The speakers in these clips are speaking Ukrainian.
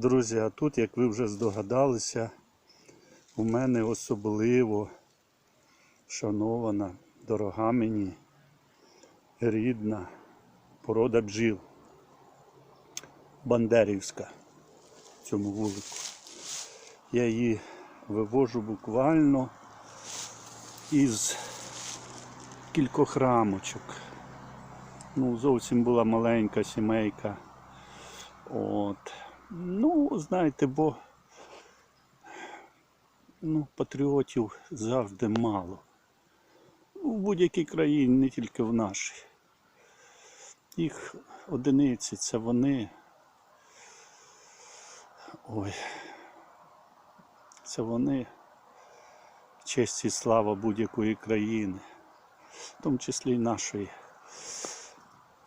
Друзі, а тут, як ви вже здогадалися, у мене особливо шанована, дорога мені, рідна порода бджіл. Бандерівська в цьому вулику. Я її вивожу буквально із кількох рамочок. Ну, зовсім була маленька сімейка. От. Ну, знаєте, бо ну, патріотів завжди мало. У будь-якій країні, не тільки в нашій. Їх одиниці це вони. Ой. Це вони. Честь і слава будь-якої країни, в тому числі й нашої.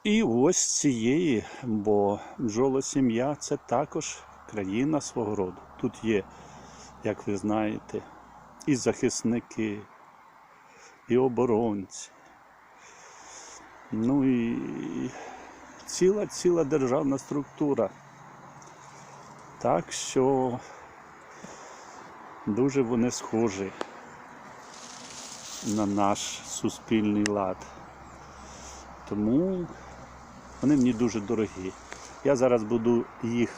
І ось цієї, бо бджола сім'я це також країна свого роду. Тут є, як ви знаєте, і захисники, і оборонці. Ну і ціла ціла державна структура. Так що дуже вони схожі на наш суспільний лад. Тому вони мені дуже дорогі. Я зараз буду їх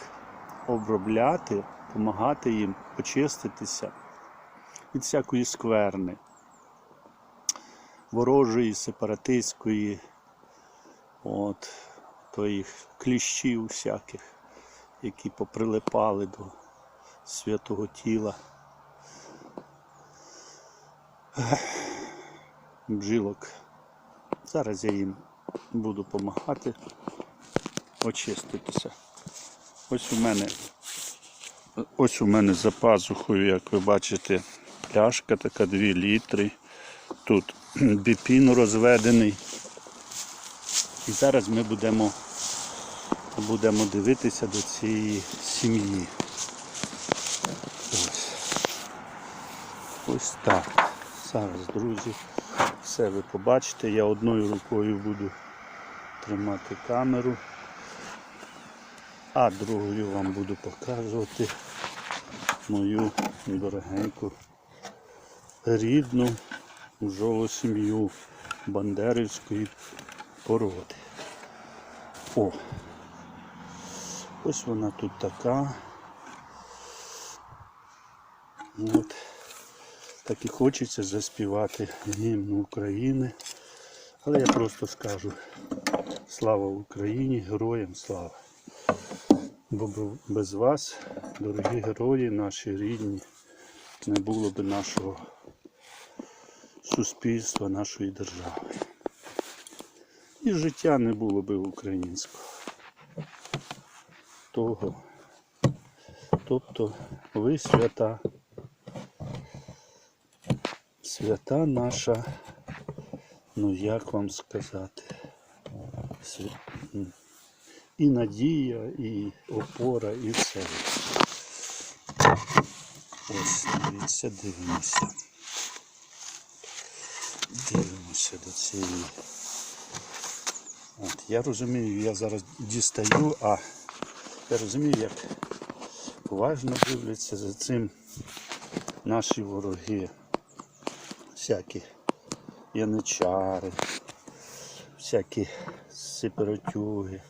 обробляти, допомагати їм очиститися від всякої скверни, ворожої, сепаратистської, от, тої кліщів всяких, які поприлипали до святого тіла. Бжилок. Зараз я їм буду допомагати очиститися. Ось у мене ось у мене за пазухою, як ви бачите, пляшка така 2 літри. Тут біпін розведений. І зараз ми будемо, будемо дивитися до цієї сім'ї. Ось. Ось так. Зараз, друзі, все ви побачите. Я одною рукою буду тримати камеру, а другою вам буду показувати мою дорогеньку рідну жову сім'ю бандерівської породи. О! Ось вона тут така. От. Так і хочеться заспівати гімн України. Але я просто скажу слава Україні, героям слава. Бо без вас, дорогі герої, наші рідні, не було б нашого суспільства, нашої держави. І життя не було б українського. Того. Тобто ви свята. Свята наша, ну як вам сказати, і надія, і опора, і все. Ось, дивіться, дивимося. Дивимося до цієї. От, я розумію, я зараз дістаю, а я розумію, як уважно дивляться за цим наші вороги всякі яничари, всякі сепаратюги,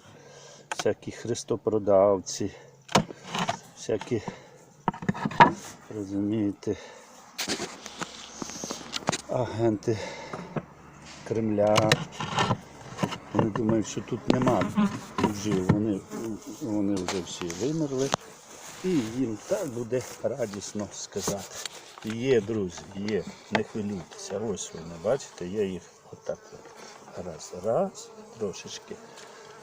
всякі христопродавці, всякі, розумієте, агенти Кремля. Вони думають, що тут нема. Вони, вони вже всі вимерли. І їм так буде радісно сказати. Є, друзі, є, не хвилюйтеся. Ось вони, бачите, я їх отак от раз, раз, трошечки.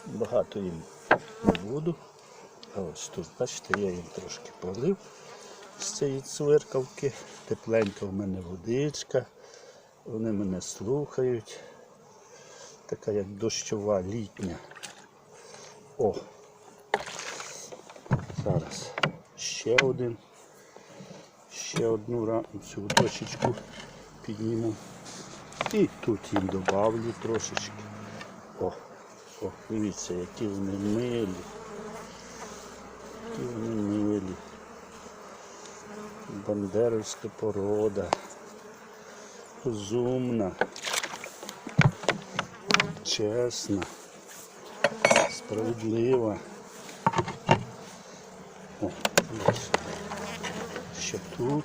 Багато їм не буду. А ось тут, бачите, я їм трошки полив з цієї цвиркавки. Тепленька в мене водичка. Вони мене слухають. Така як дощова літня. О! Зараз ще один. Ще одну цю дощечку підніму. І тут їм добавлю трошечки. О, о, дивіться, які вони милі. Які вони милі. бандерівська порода. Розумна, чесна, справедлива. О, дальше. Ще тут.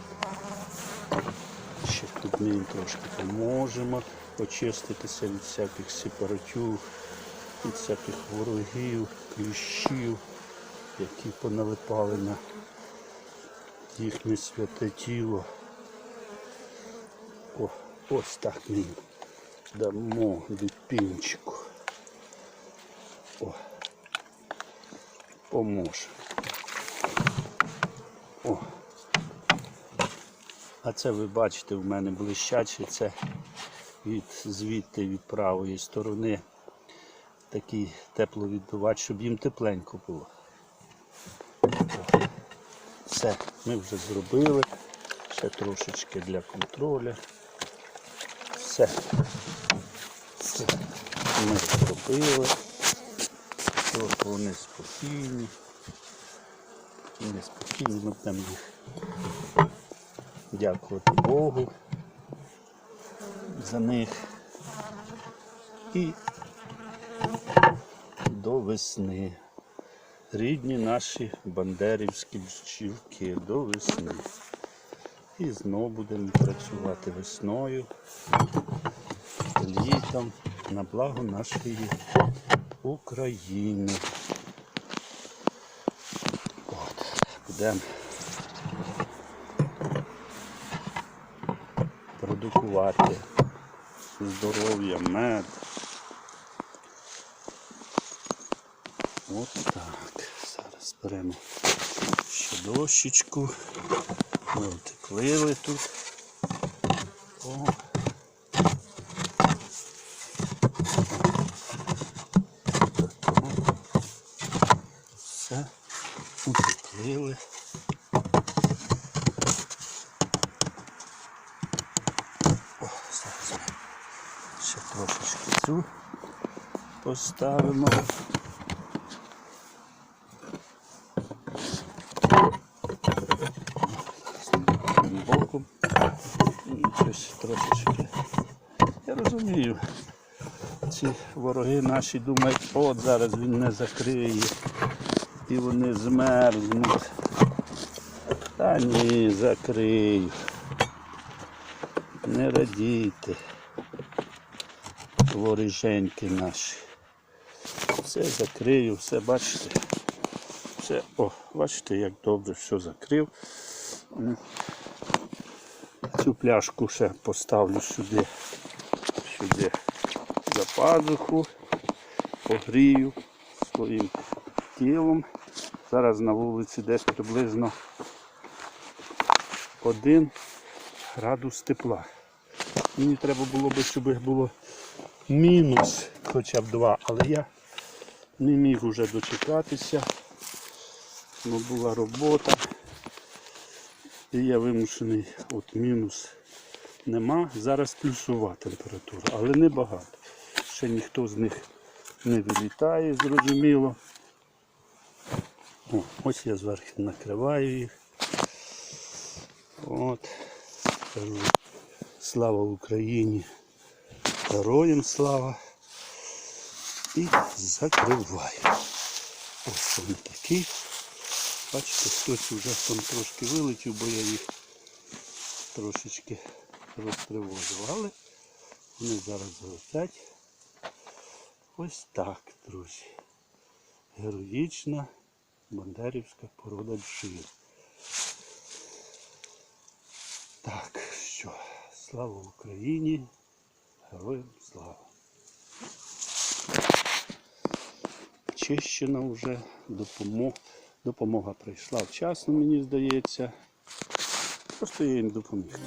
Ще тут ми їм трошки поможемо очиститися від всяких сепаратюг, від всяких ворогів, кліщів, які поналипали на їхнє святе тіло. О, ось так ми їм дамо дитинчику. О, поможе. О. А це ви бачите, в мене блищаче, це від звідти від правої сторони такий тепловідбивач, щоб їм тепленько було. Все, ми вже зробили. Ще трошечки для контролю. Все. Все. Ми зробили. От вони спокійні. Вони спокійні, ми будемо їх дякувати Богу за них. І до весни. Рідні наші бандерівські бджілки до весни. І знову будемо працювати весною, літом на благо нашої України. От, будемо продукувати здоров'я, мед. От так. Зараз беремо ще дощечку. Ми отеклили тут. О. Все. Утеклили. О, зараз ми ще трошечки цю поставимо. Боком. І щось трошечки. Я розумію. Ці вороги наші думають, от зараз він не закриє. І вони змерзнуть. Та ні, закрию. Не радійте. Воріженьки наші. Все закрию, все бачите. Все, о, бачите, як добре все закрив. Цю пляшку ще поставлю сюди, сюди за пазуху, погрію своїм тілом. Зараз на вулиці десь приблизно один градус тепла. Мені треба було би, щоб було мінус хоча б два, але я не міг уже дочекатися. Бо була робота. І я вимушений, от мінус нема. Зараз плюсова температура, але не багато. Ще ніхто з них не вилітає, зрозуміло. О, ось я зверху накриваю їх. От. Слава Україні. Героям слава. І закриваю. Ось вони такі. Бачите, хтось вже там трошки вилетів, бо я їх трошечки розтривожив. Але вони зараз залетять. Ось так, друзі. Героїчна бандерівська порода бджіл. Так, що, слава Україні, героям слава. Чищена вже допомога. Допомога прийшла вчасно, мені здається. Просто я їм допоміг.